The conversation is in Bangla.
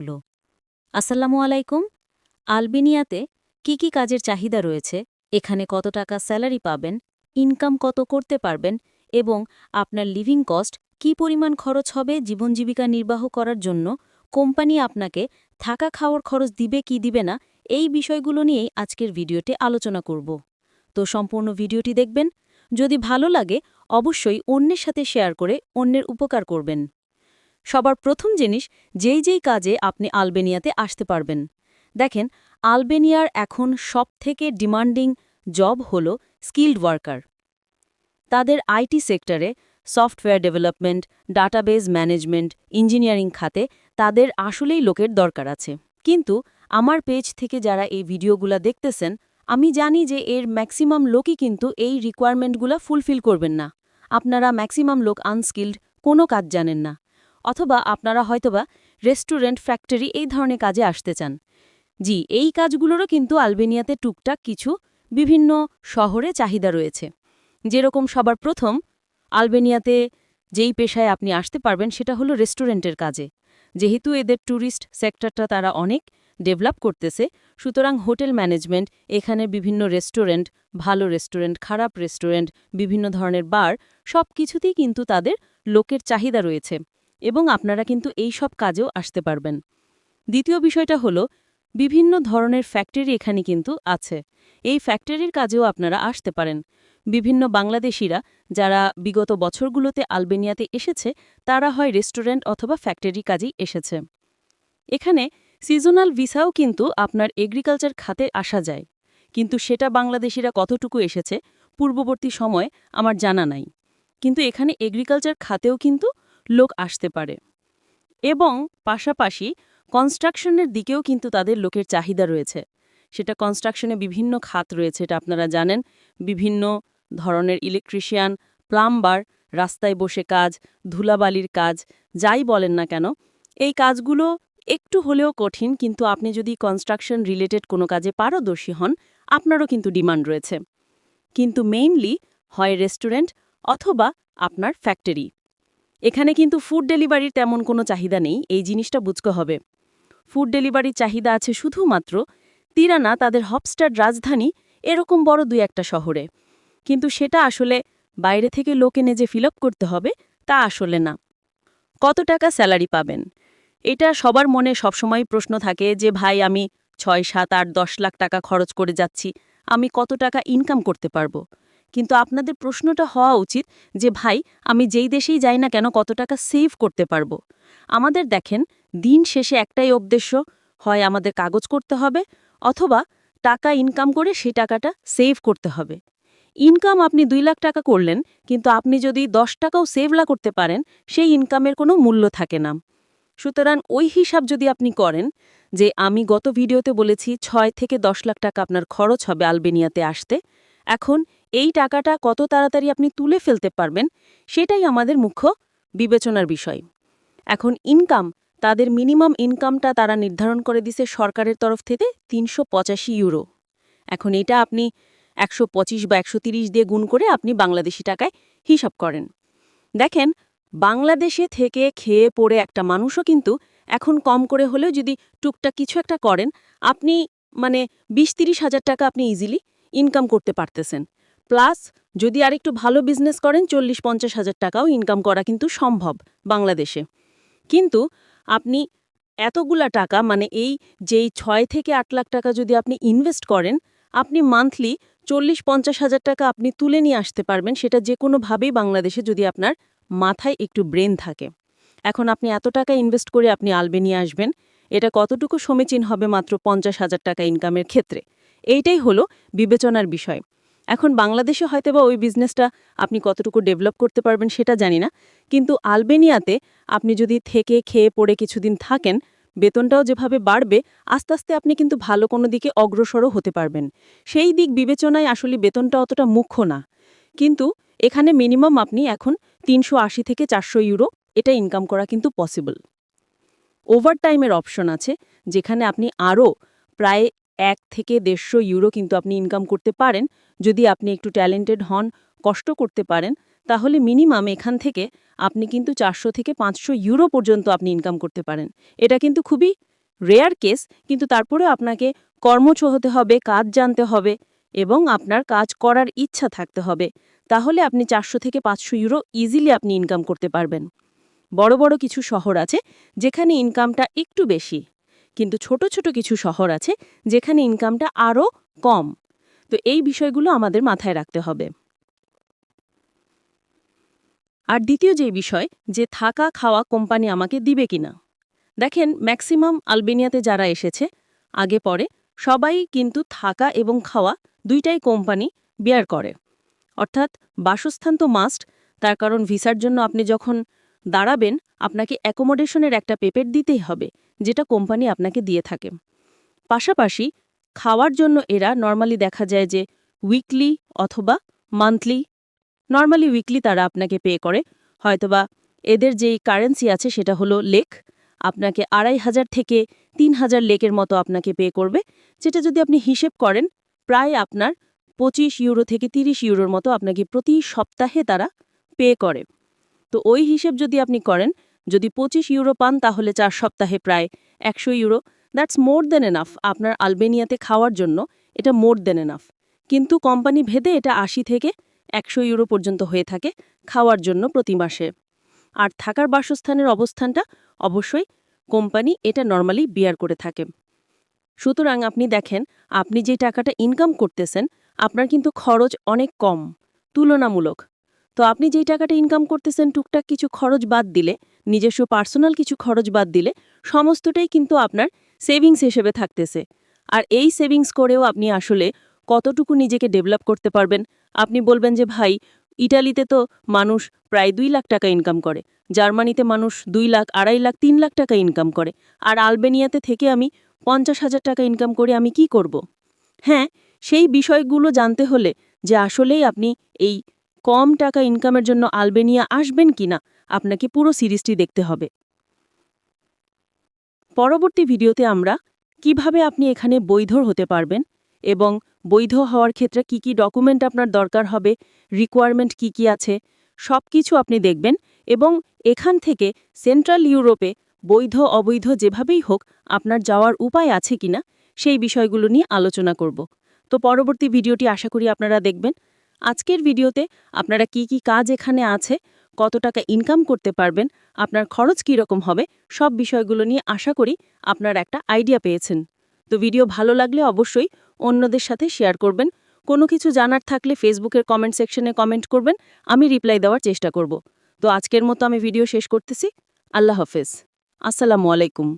হলো। আসসালামু আলাইকুম। আলবেনিয়াতে কি কি কাজের চাহিদা রয়েছে? এখানে কত টাকা স্যালারি পাবেন? ইনকাম কত করতে পারবেন? এবং আপনার লিভিং কস্ট কি পরিমাণ খরচ হবে জীবন জীবিকা নির্বাহ করার জন্য? কোম্পানি আপনাকে থাকা খাওয়ার খরচ দিবে কি দিবে না? এই বিষয়গুলো নিয়েই আজকের ভিডিওতে আলোচনা করব। তো সম্পূর্ণ ভিডিওটি দেখবেন। যদি ভালো লাগে, অবশ্যই অন্যের সাথে শেয়ার করে অন্যের উপকার করবেন। সবার প্রথম জিনিস, যেই যেই কাজে আপনি আলবেনিয়াতে আসতে পারবেন। দেখেন, আলবেনিয়ার এখন সবথেকে ডিমান্ডিং জব হল স্কিল্ড ওয়ার্কার। তাদের আইটি সেক্টরে software development database management, engineering খাতে তাদের আসলেই লোকের দরকার আছে। কিন্তু আমার পেজ থেকে যারা এই ভিডিওগুলা দেখতেছেন, আমি জানি যে এর ম্যাক্সিমাম লোকই কিন্তু এই রিকোয়ারমেন্টগুলো ফুলফিল করবেন না। আপনারা ম্যাক্সিমাম লোক আনস্কিল্ড, কোনো কাজ জানেন না। অথবা আপনারা হয়তোবা রেস্টুরেন্ট, ফ্যাক্টরি এই ধরনের কাজে আসতে চান। জি, এই কাজগুলোরও কিন্তু আলবেনিয়াতে টুকটাক কিছু বিভিন্ন শহরে চাহিদা রয়েছে। যেরকম সবার প্রথম আলবেনিয়াতে যেই পেশায় আপনি আসতে পারবেন সেটা হলো রেস্টুরেন্টের কাজে। যেহেতু এদের ট্যুরিস্ট সেক্টরটা তারা অনেক ডেভেলপ করতেছে, সুতরাং হোটেল ম্যানেজমেন্ট, এখানে বিভিন্ন রেস্টুরেন্ট, ভালো রেস্টুরেন্ট, খারাপ রেস্টুরেন্ট, বিভিন্ন ধরনের বার সব কিছুতেই কিন্তু তাদের লোকের চাহিদা রয়েছে। এবং আপনারা কিন্তু এই সব কাজেও আসতে পারবেন। দ্বিতীয় বিষয়টা হলো, বিভিন্ন ধরনের ফ্যাক্টরি এখানে কিন্তু আছে। এই ফ্যাক্টরির কাজেও আপনারা আসতে পারেন। বিভিন্ন বাংলাদেশিরা যারা বিগত বছরগুলোতে আলবেনিয়াতে এসেছে, তারা হয় রেস্টুরেন্ট অথবা ফ্যাক্টরি কাজেই এসেছে। এখানে সিজনাল ভিসাও কিন্তু আপনার এগ্রিকালচার খাতে আসা যায়। কিন্তু সেটা বাংলাদেশিরা কতটুকু এসেছে, পূর্ববর্তী সময় আমার জানা নাই। কিন্তু এখানে এগ্রিকালচার খাতেও কিন্তু লোক আসতে পারে। এবং পাশাপাশি কনস্ট্রাকশনের দিকেও কিন্তু তাদের লোকের চাহিদা রয়েছে। সেটা কনস্ট্রাকশনে বিভিন্ন খাত রয়েছে, এটা আপনারা জানেন। বিভিন্ন ধরনের ইলেকট্রিশিয়ান প্লাম্বার রাস্তায় বসে কাজ, ধুলাবালির কাজ, যাই বলেন না কেন, এই কাজগুলো একটু হলেও কঠিন, কিন্তু আপনি যদি কনস্ট্রাকশন রিলেটেড কোনো কাজে পারদর্শী হন, আপনারও কিন্তু ডিমান্ড রয়েছে। কিন্তু মেইনলি হয় রেস্টুরেন্ট অথবা আপনার ফ্যাক্টরি এখানে কিন্তু ফুড ডেলিভারির তেমন কোনো চাহিদা নেই, এই জিনিসটা বুঝতে হবে। ফুড ডেলিভারির চাহিদা আছে শুধুমাত্র তিরানা, তাদের হপস্টার রাজধানী, এরকম বড় দুই একটা শহরে। কিন্তু সেটা আসলে বাইরে থেকে লোক এনে যে ফিল করতে হবে, তা আসলে না। কত টাকা স্যালারি পাবেন? এটা সবার মনে সবসময় প্রশ্ন থাকে যে, ভাই, আমি ছয়, সাত, আট, দশ লাখ টাকা খরচ করে যাচ্ছি, আমি কত টাকা ইনকাম করতে পারব? কিন্তু আপনাদের প্রশ্নটা হওয়া উচিত যে, ভাই, আমি যেই দেশেই যাই না কেন কত টাকা সেভ করতে পারব? আমাদের দেখেন, দিন শেষে একটাই উদ্দেশ্য, হয় আমাদের কাগজ করতে হবে অথবা টাকা ইনকাম করে সেই টাকাটা সেভ করতে হবে। ইনকাম আপনি দুই লাখ টাকা করলেন, কিন্তু আপনি যদি দশ টাকাও সেভলা করতে পারেন, সেই ইনকামের কোনো মূল্য থাকে না। সুতরাং ওই হিসাব যদি আপনি করেন যে, আমি গত ভিডিওতে বলেছি ছয় থেকে দশ লাখ টাকা আপনার খরচ হবে আলবেনিয়াতে আসতে, এখন এই টাকাটা কত তাড়াতাড়ি আপনি তুলে ফেলতে পারবেন, সেটাই আমাদের মুখ্য বিবেচনার বিষয়। এখন ইনকাম তাদের মিনিমাম ইনকামটা তারা নির্ধারণ করে দিছে সরকারের তরফ থেকে তিনশো পঁচাশি ইউরো এখন এটা আপনি একশো পঁচিশ বা একশো দিয়ে গুণ করে আপনি বাংলাদেশি টাকায় হিসাব করেন। দেখেন, বাংলাদেশে থেকে খেয়ে পড়ে একটা মানুষও কিন্তু এখন কম করে হলেও যদি টুকটাক কিছু একটা করেন, আপনি মানে বিশ তিরিশ হাজার টাকা আপনি ইজিলি ইনকাম করতে পারতেছেন। প্লাস যদি আরেকটু ভালো বিজনেস করেন চল্লিশ পঞ্চাশ হাজার টাকাও ইনকাম করা কিন্তু সম্ভব বাংলাদেশে। কিন্তু আপনি এতগুলা টাকা মানে এই যেই ছয় থেকে আট লাখ টাকা যদি আপনি ইনভেস্ট করেন, আপনি মান্থলি চল্লিশ পঞ্চাশ হাজার টাকা আপনি তুলে নিয়ে আসতে পারবেন, সেটা যে কোনোভাবেই বাংলাদেশে যদি আপনার মাথায় একটু ব্রেন থাকে। এখন আপনি এত টাকা ইনভেস্ট করে আপনি আলবেনিয়া আসবেন, এটা কতটুকু সমীচীন হবে মাত্র পঞ্চাশ হাজার টাকা ইনকামের ক্ষেত্রে? এইটাই হলো বিবেচনার বিষয়। এখন বাংলাদেশে হয়তোবা ওই বিজনেসটা আপনি কতটুকু ডেভেলপ করতে পারবেন সেটা জানি না। কিন্তু আলবেনিয়াতে আপনি যদি থেকে খেয়ে পড়ে কিছুদিন থাকেন, বেতনটাও যেভাবে বাড়বে, আস্তে আস্তে আপনি কিন্তু ভালো কোনো দিকে অগ্রসরও হতে পারবেন। সেই দিক বিবেচনায় আসলে বেতনটা অতটা মুখ্য না। কিন্তু এখানে মিনিমাম আপনি এখন তিনশো আশি থেকে চারশো ইউরো এটা ইনকাম করা কিন্তু পসিবল ওভারটাইমের অপশন আছে, যেখানে আপনি আরও প্রায় এক থেকে দেড়শো ইউরো কিন্তু আপনি ইনকাম করতে পারেন। যদি আপনি একটু ট্যালেন্টেড হন, কষ্ট করতে পারেন, তাহলে মিনিমাম এখান থেকে আপনি কিন্তু চারশো থেকে পাঁচশো ইউরো পর্যন্ত আপনি ইনকাম করতে পারেন। এটা কিন্তু খুবই রেয়ার কেস কিন্তু তারপরে আপনাকে কর্মঠ হতে হবে, কাজ জানতে হবে এবং আপনার কাজ করার ইচ্ছা থাকতে হবে। তাহলে আপনি চারশো থেকে পাঁচশো ইউরো ইজিলি আপনি ইনকাম করতে পারবেন। বড় বড় কিছু শহর আছে যেখানে ইনকামটা একটু বেশি। কিন্তু ছোট ছোট কিছু শহর আছে যেখানে ইনকামটা আরও কম। তো এই বিষয়গুলো আমাদের মাথায় রাখতে হবে। আর দ্বিতীয় যে বিষয়, যে থাকা, খাওয়া কোম্পানি আমাকে দিবে কিনা? দেখেন, ম্যাক্সিমাম আলবেনিয়াতে যারা এসেছে, আগে পরে, সবাই কিন্তু থাকা এবং খাওয়া দুইটাই কোম্পানি বিয়ার করে। অর্থাৎ বাসস্থান তো মাস্ট, তার কারণ ভিসার জন্য আপনি যখন দাঁড়াবেন, আপনাকে অ্যাকোমোডেশনের একটা পেপের দিতেই হবে, যেটা কোম্পানি আপনাকে দিয়ে থাকে। পাশাপাশি, খাওয়ার জন্য এরা নর্মালি দেখা যায় যে উইকলি অথবা মান্থলি নর্মালি উইকলি তারা আপনাকে পে করে। হয়তোবা এদের যেই কারেন্সি আছে সেটা হলো লেক আপনাকে আড়াই হাজার থেকে তিন হাজার লেকের মতো আপনাকে পে করবে, যেটা যদি আপনি হিসেব করেন, প্রায় আপনার পঁচিশ ইউরো থেকে তিরিশ ইউরোর মতো আপনাকে প্রতি সপ্তাহে তারা পে করে। তো ওই হিসেব যদি আপনি করেন, যদি পঁচিশ ইউরো পান, তাহলে চার সপ্তাহে প্রায় একশো euro. That's more than enough আপনার আলবেনিয়াতে খাওয়ার জন্য, এটা মোর দেন এনাফ। কিন্তু কোম্পানি ভেদে এটা আশি থেকে একশো ইউরো পর্যন্ত হয়ে থাকে খাওয়ার জন্য প্রতি মাসে। আর থাকার বাসস্থানের অবস্থানটা অবশ্যই কোম্পানি এটা নর্মালি বিয়ার করে থাকে। সুতরাং আপনি দেখেন, আপনি যে টাকাটা ইনকাম করতেছেন, আপনার কিন্তু খরচ অনেক কম, তুলনামূলক। তো আপনি যেই টাকাটা ইনকাম করতেছেন, টুকটাক কিছু খরচ বাদ দিলে, নিজস্ব পার্সোনাল কিছু খরচ বাদ দিলে, সমস্তটাই কিন্তু আপনার সেভিংস হিসেবে থাকতেছে। আর এই সেভিংস করেও আপনি আসলে কতটুকু নিজেকে ডেভেলপ করতে পারবেন? আপনি বলবেন যে, ভাই, ইটালিতে তো মানুষ প্রায় দুই লাখ টাকা ইনকাম করে, জার্মানিতে মানুষ দুই লাখ, আড়াই লাখ, তিন লাখ টাকা ইনকাম করে, আর আলবেনিয়াতে থেকে আমি পঞ্চাশ হাজার টাকা ইনকাম করে আমি কি করব? হ্যাঁ সেই বিষয়গুলো জানতে হলে যে আসলেই আপনি এই কম টাকা ইনকামের জন্য আলবেনিয়া আসবেন কিনা আপনাকে পুরো সিরিজটি দেখতে হবে। পরবর্তী ভিডিওতে আমরা কীভাবে আপনি এখানে বৈধ হতে পারবেন এবং বৈধ হওয়ার ক্ষেত্রে কি কি ডকুমেন্ট আপনার দরকার হবে রিকোয়ারমেন্ট কি কি আছে সব কিছু আপনি দেখবেন এবং এখান থেকে সেন্ট্রাল ইউরোপে বৈধ, অবৈধ যেভাবেই হোক আপনার যাওয়ার উপায় আছে কিনা সেই বিষয়গুলো নিয়ে আলোচনা করব। তো পরবর্তী ভিডিওটি আশা করি আপনারা দেখবেন। আজকের ভিডিওতে আপনারা কি কি কাজ এখানে আছে, কত টাকা ইনকাম করতে পারবেন, আপনার খরচ কী রকম হবে, সব বিষয়গুলো নিয়ে আশা করি আপনার একটা আইডিয়া পেয়েছেন। তো ভিডিও ভালো লাগলে অবশ্যই অন্যদের সাথে শেয়ার করবেন। কোনো কিছু জানার থাকলে ফেসবুকের কমেন্ট সেকশনে কমেন্ট করবেন, আমি রিপ্লাই দেওয়ার চেষ্টা করব। তো আজকের মতো আমি ভিডিও শেষ করতেছি, আল্লাহ হাফেজ। আসসালামু আলাইকুম।